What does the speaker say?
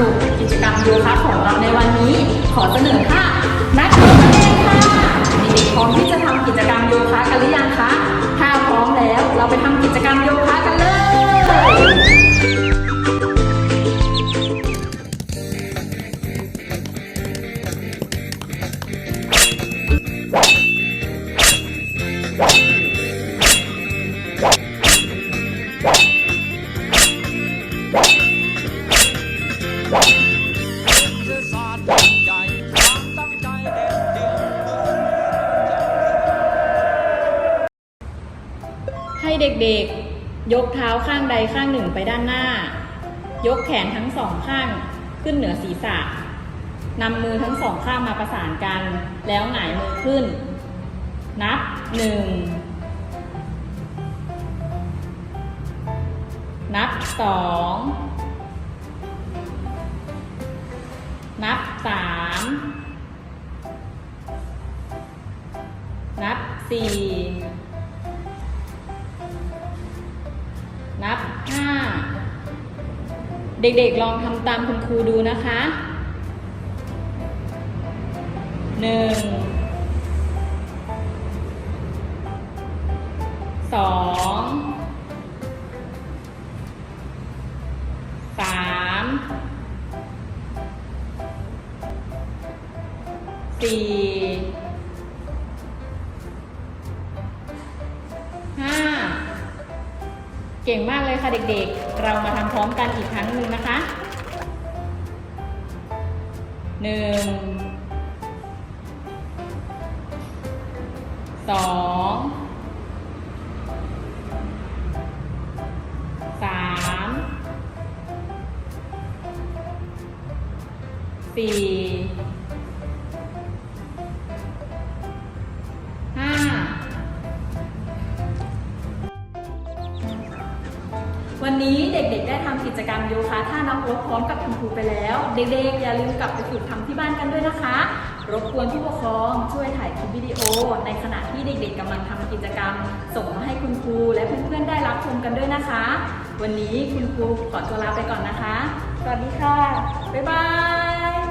นุกกิจกรรมโยคะของเราในวันนี้ ขอเสนอท่านักโยคะเองค่ะเด็กๆพร้อมที่จะทำกิจกรรมโยคะกันหรือยังคะ ถ้าพร้อมแล้วเราไปทำกิจ ให้เด็กๆ ยกเท้าข้างใดข้างหนึ่งไปด้านหน้า ยกแขนทั้งสองข้างขึ้นเหนือศีรษะนำมือทั้งสองข้างมาประสานกัน แล้วหงายมือขึ้น นับหนึ่งนับสองนับสามนับสี่ เด็กๆลองทำตามคุณครูดูนะคะหนึ่งสองสามสี่ห้าเก่งมากเลยค่ะเด็กๆ เรามาทำพร้อมกันอีกครั้งหนึ่ง หนึ่งสองสามสี่ วันนี้เด็กๆ ได้ทำกิจกรรมโยคะท่านับรบพร้อมกับคุณครูไปแล้ว เด็กๆ อย่าลืมกลับไปฝึกทำที่บ้านกันด้วยนะคะ รบกวนผู้ปกครองช่วยถ่ายคลิปวิดีโอ ในขณะที่เด็กๆกำลังทำกิจกรรม ส่งมาให้คุณครูและเพื่อนๆ ได้รับชมกันด้วยนะคะ วันนี้คุณครูขอตัวลาไปก่อนนะคะ สวัสดีค่ะ บ๊ายบาย